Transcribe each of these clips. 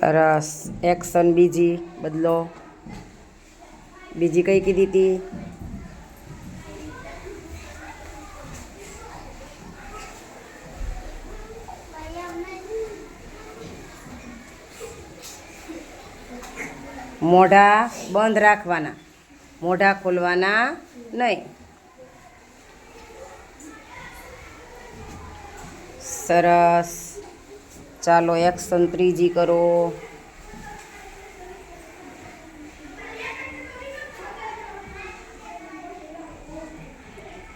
સરસ એક્શન બીજી બદલો બીજી કઈ કીધી હતી મોઢા બંધ રાખવાના મોઢા ખોલવાના નહીં સરસ ચાલો એક્શન ત્રીજી કરો.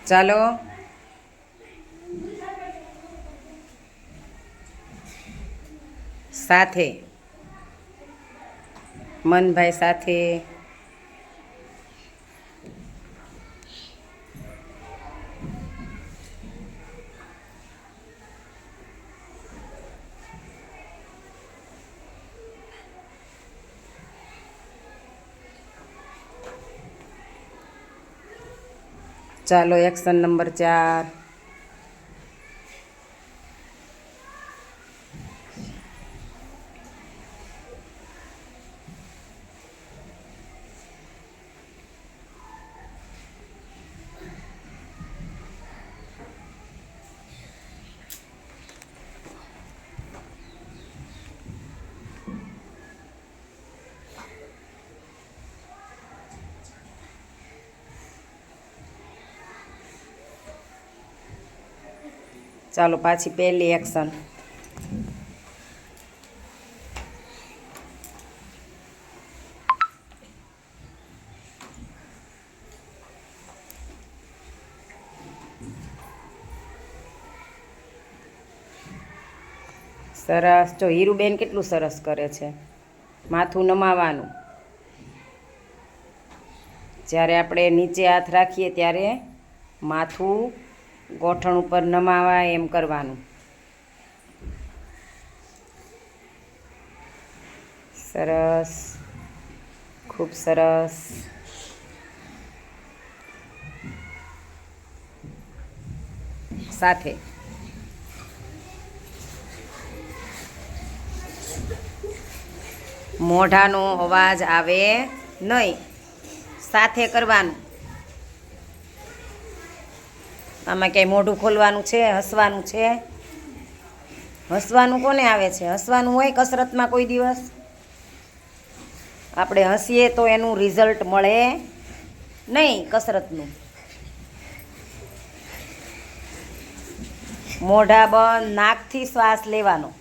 ચાલો. સાથે. મનભાઈ સાથે. ચાલો એક્શન નંબર ચાર. ચાલો પાછી પહેલી એક્શન સરસ. જો હીરુબેન કેટલું સરસ કરે છે. માથું નમાવાનું. જ્યારે આપણે નીચે હાથ રાખીએ ત્યારે માથું ગોઠણ ઉપર નમાવાય એમ કરવાનું. સરસ. ખૂબ સરસ. સાથે. મોઢાનો અવાજ આવે નહીં. સાથે કરવાનું. આમાં ક્યાંય મોઢું ખોલવાનું છે, હસવાનું છે? હસવાનું કોને આવે છે? હસવાનું હોય કસરતમાં કોઈ દિવસ? આપણે હસીએ તો એનું રિઝલ્ટ મળે નહીં કસરતનું. મોઢા બંધ, નાકથી શ્વાસ લેવાનો.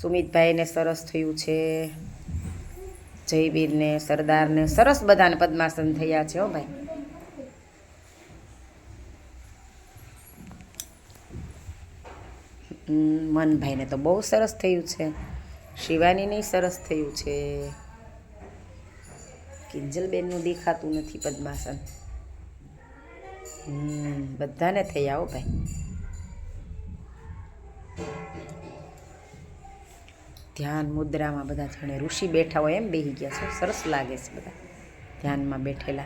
સુમિતભાઈને સરસ થયું છે. જયવીરને, સરદારને સરસ બધાને પદ્માસન થયા છે હો ભાઈ. મનભાઈને તો બહુ સરસ થયું છે. શિવાનીની સરસ થયું છે. કિંજલબેનનું દેખાતું નથી પદ્માસન. હમ, બધાને થયા હો ભાઈ. ધ્યાન મુદ્રામાં બધા જાણે ઋષિ બેઠા હોય એમ બેહી ગયા છે. સરસ લાગે છે બધા ધ્યાનમાં બેઠેલા.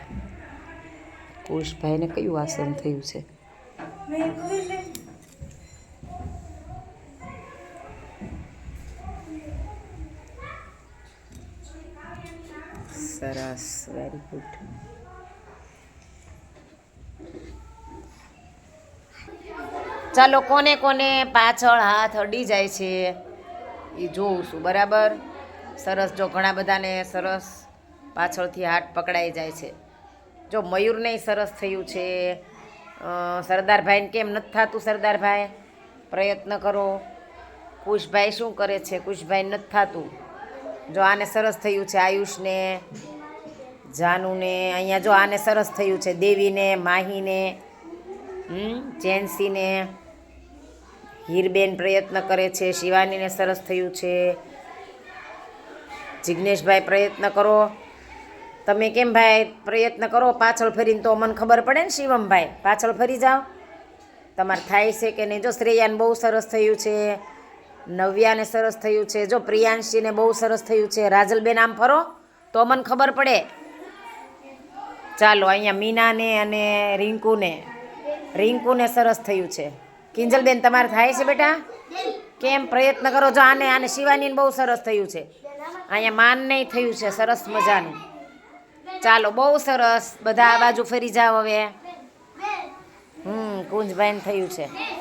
કુશભાઈને કયું આસન થયું છે? સરસ વેરી ગુડ ચાલો કોને કોને પાછળ હાથ અડી જાય છે? એ જોઉં છું, બરાબર? સરસ, જો ઘણા બધાને સરસ પાછળથી હાથ પકડાઈ જાય છે. જો મયુરને સરસ થયું છે. સરદારભાઈને કેમ નથી થતું સરદારભાઈ? પ્રયત્ન કરો. કુશભાઈ શું કરે છે? કુશભાઈ નથી થતું. જો આને સરસ થયું છે આયુષને, જાનુને, અહીંયા જો આને સરસ થયું છે દેવીને, માહીને જેન્સીને હીરબેન પ્રયત્ન કરે છે, શિવાનીને સરસ થયું છે. જિજ્ઞેશભાઈ પ્રયત્ન કરો. તમે કેમ ભાઈ પ્રયત્ન કરો? પાછળ ફરીને તો મને ખબર પડે ને શિવમભાઈ. પાછળ ફરી જાઓ. તમારે થાય છે કે નહીં? જો શ્રેયાને બહુ સરસ થયું છે, નવ્યાને સરસ થયું છે, જો પ્રિયાંશીને બહુ સરસ થયું છે. રાજલબેન, આમ ફરો, તો મને ખબર પડે. ચાલો, અહીંયા મીનાને અને રિંકુને. રિંકુને સરસ થયું છે. કિંજલબેન તમારે થાય છે બેટા? કેમ પ્રયત્ન કરો? જો આને આને શિવાનીને બહુ સરસ થયું છે. અહીંયા માન નહીં થયું છે, સરસ મજાનું. ચાલો, બહુ સરસ. બધા આ બાજુ ફરી જાઓ હવે. હમ, કુંજભાઈને થયું છે.